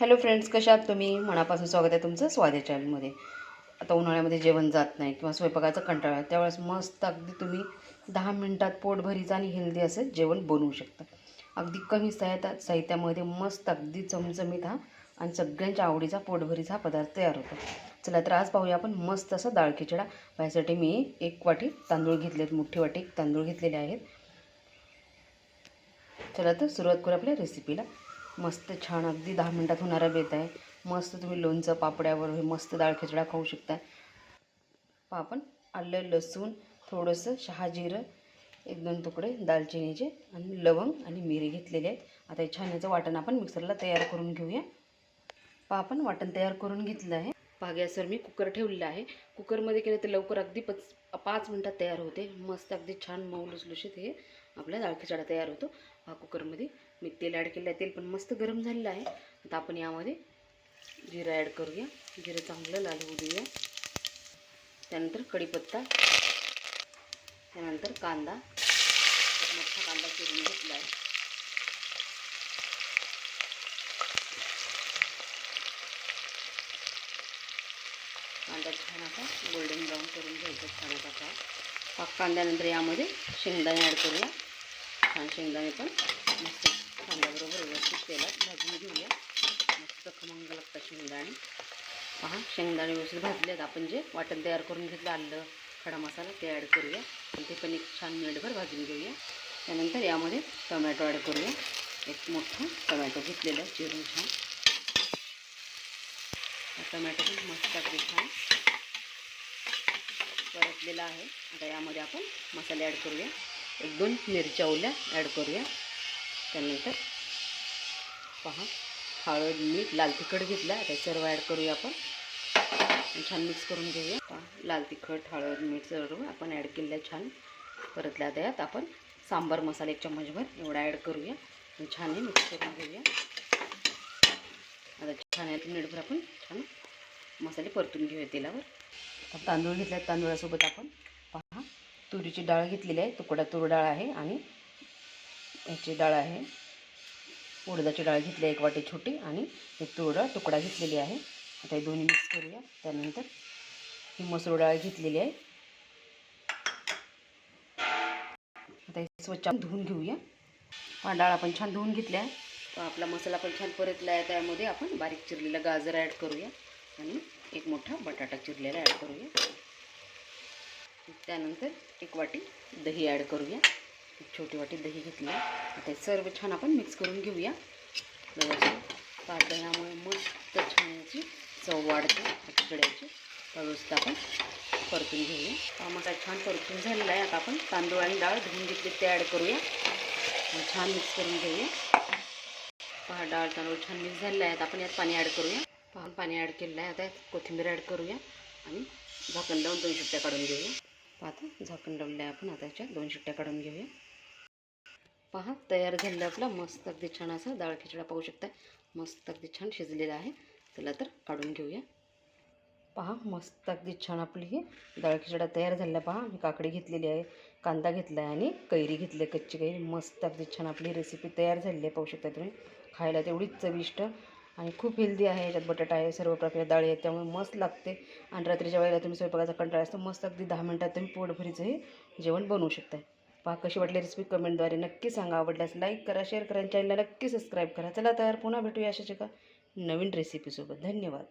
Hello friends कशा आहात तुम्ही? मनापासून स्वागत आहे तुमचं स्वादे चॅनलमध्ये. आता उन्हाळ्यामध्ये जेवण जात नाही किंवा स्वयंपाकाचा कंटाळा त्यावेळेस मस्त अगदी तुम्ही दहा मिनटात पोटभरीचं आणि हेल्दी असं जेवण बनवू शकता. अगदी कमी साहित्या साहित्यामध्ये मस्त अगदी चमचमीत हा आणि सगळ्यांच्या आवडीचा पोटभरीचा हा पदार्थ तयार होतो. चला तर आज पाहूया आपण मस्त असा डाळ खिचडा. यासाठी मी एक वाटी तांदूळ घेतलेत मोठी वाटी तांदूळ घेतलेले आहेत. चला तर सुरुवात करू आपल्या रेसिपीला मस्त छान अगदी दहा मिनटात होणारा बेत आहे. मस्त तुम्ही लोणचं पापड्यावर हे मस्त डाळ खिचडा खाऊ शकता आपण आलं लसूण थोडंसं शहाजिरं एक दोन तुकडे दालचिनीचे आणि लवंग आणि मिरी घेतलेले आहेत. आता हे छान याचं वाटण आपण मिक्सरला तयार करून घेऊया. पा आपण वाटण तयार करून घेतलं आहे. पहा गॅसवर मी कुकर ठेवलेला आहे. कुकरमध्ये केलं तर लवकर अगदी पच पाच मिनटात तयार होते. मस्त अगदी छान मऊ लुसलुशीत हे आपला डाळ खिचडा तयार होतो. हा कुकरमध्ये मी तेल ॲड केलं आहे तेल पण मस्त गरम झालेलं आहे. आता आपण यामध्ये जिरं ॲड करूया. जिरं चांगलं लाल होऊ देऊया. त्यानंतर कढीपत्ता. त्यानंतर कांदा. मोठा कांदा चिरून घेतला आहे कांदा छान असा गोल्डन ब्राऊन करून घ्यायचा छान असा. पाक कांद्यानंतर यामध्ये शेंगदाणे ॲड करूया. छान शेंगदाणे पण. मस्त कांद्याबरोबर व्यवस्थित तेलात भाजून घेऊया. मस्त खमंग लागतात शेंगदाणे. पहा शेंगदाणे व्यवस्थित भाजलेत आपण जे वाटण तयार करून घेतलं आलं खडा मसाला ते ॲड करूया. आणि ते पण एक छान मिनिटभर भाजून घेऊया. त्यानंतर यामध्ये टोमॅटो ॲड करूया. एक मोठं टोमॅटो घेतलेला आहे चिरून छान. टोमॅटो पण मस्त अगदी छान परतलेला आहे. आता यामध्ये आपण मसाले ॲड करूया. एक दोन मिरच्या ओल्या ॲड करूया. त्यानंतर पहा हळद मीठ लाल तिखट घेतला आता सर्व ॲड करूया आपण. छान मिक्स करून घेऊया. पहा लाल तिखट हळद मीठ सर्व आपण ॲड केलेलं छान. परतल्या त्यात आपण सांबार मसाला एक चम्मचभर एवढा ॲड करूया. आणि छान हे मिक्स करून घेऊया. आता छान आहे मिनिटभर आपण छान मसाले परतून घेऊया तेलावर. तांदूळ घेतला तांदूळासोबत आपण तुरीची डाळ घेतलेली आहे. तुकडा तूर डाळ आहे आणि याची डाळ आहे. उडदाची डाळ घेतली आहे एक वाटी छोटी आणि एक तूर डाळ तुकडा घेतलेली आहे. आता हे दोन्ही मिक्स करूया. त्यानंतर ही मसूर डाळ घेतलेली आहे. आता हे स्वच्छ धुवून घेऊया. हा डाळ आपण छान धुवून घेतल्या. आहे आपला मसाला पण छान परतला आहे. त्यामध्ये आपण बारीक चिरलेला गाजर ॲड करूया आणि एक मोठा बटाटा चिरलेला ॲड करूया. त्यानंतर एक वाटी दही ॲड करूया. एक छोटी वाटी दही घेतली. आता सर्व छान आपण मिक्स करून घेऊया. व्यवस्थित पाच दह्यामुळे मस्त छान याची चव वाढते. खिचड्याची व्यवस्थित आपण परतून घेऊया. मसाला छान परतून झालेला आहे. आता आपण तांदूळ आणि डाळ धुवून घेतली ते ॲड करूया. छान मिक्स करून घेऊया. पहा, डाळ, तांदूळ छान मिक्स झालेला आहे. आता आपण यात पाणी ॲड करूया. पहा, पाणी ॲड केलेलं आहे. आता कोथिंबीर ॲड करूया. आणि झाकण लावून दोन शिट्ट्या काढून घेऊया. पाहता झाकण लावलं आहे आपण आता याच्यात दोन शिट्ट्या काढून घेऊया. पहा तयार झालेलं आपला मस्त अगदी छान असा डाळ खिचडा पाहू शकता मस्त अगदी छान शिजलेला आहे. चला तर काढून घेऊया. पहा मस्त अगदी छान आपली ही डाळ खिचडा तयार झालेला पहा. मी काकडी घेतलेली आहे कांदा घेतला आहे आणि कैरी घेतली आहे कच्ची कैरी. मस्त अगदी छान आपली रेसिपी तयार झालेली आहे पाहू शकता तुम्ही. खायला तेवढीच चविष्ट आणि खूप हेल्दी आहे. याच्यात बटाटा आहे सर्व प्रकारच्या डाळी आहेत त्यामुळे मस्त लागते. आणि रात्रीच्या वेळेला तुम्ही स्वयंपाकाचा कंटाळा असतो मस्त अगदी दहा मिनटात तुम्ही पोटभरीचं हे जेवण बनवू शकता. पहा कशी वाटली रेसिपी कमेंटद्वारे नक्की सांगा. आवडल्यास लाईक करा शेअर करा आणि चॅनलला नक्की सबस्क्राईब करा. चला तर पुन्हा भेटूया अशाच एका नवीन रेसिपीसोबत धन्यवाद.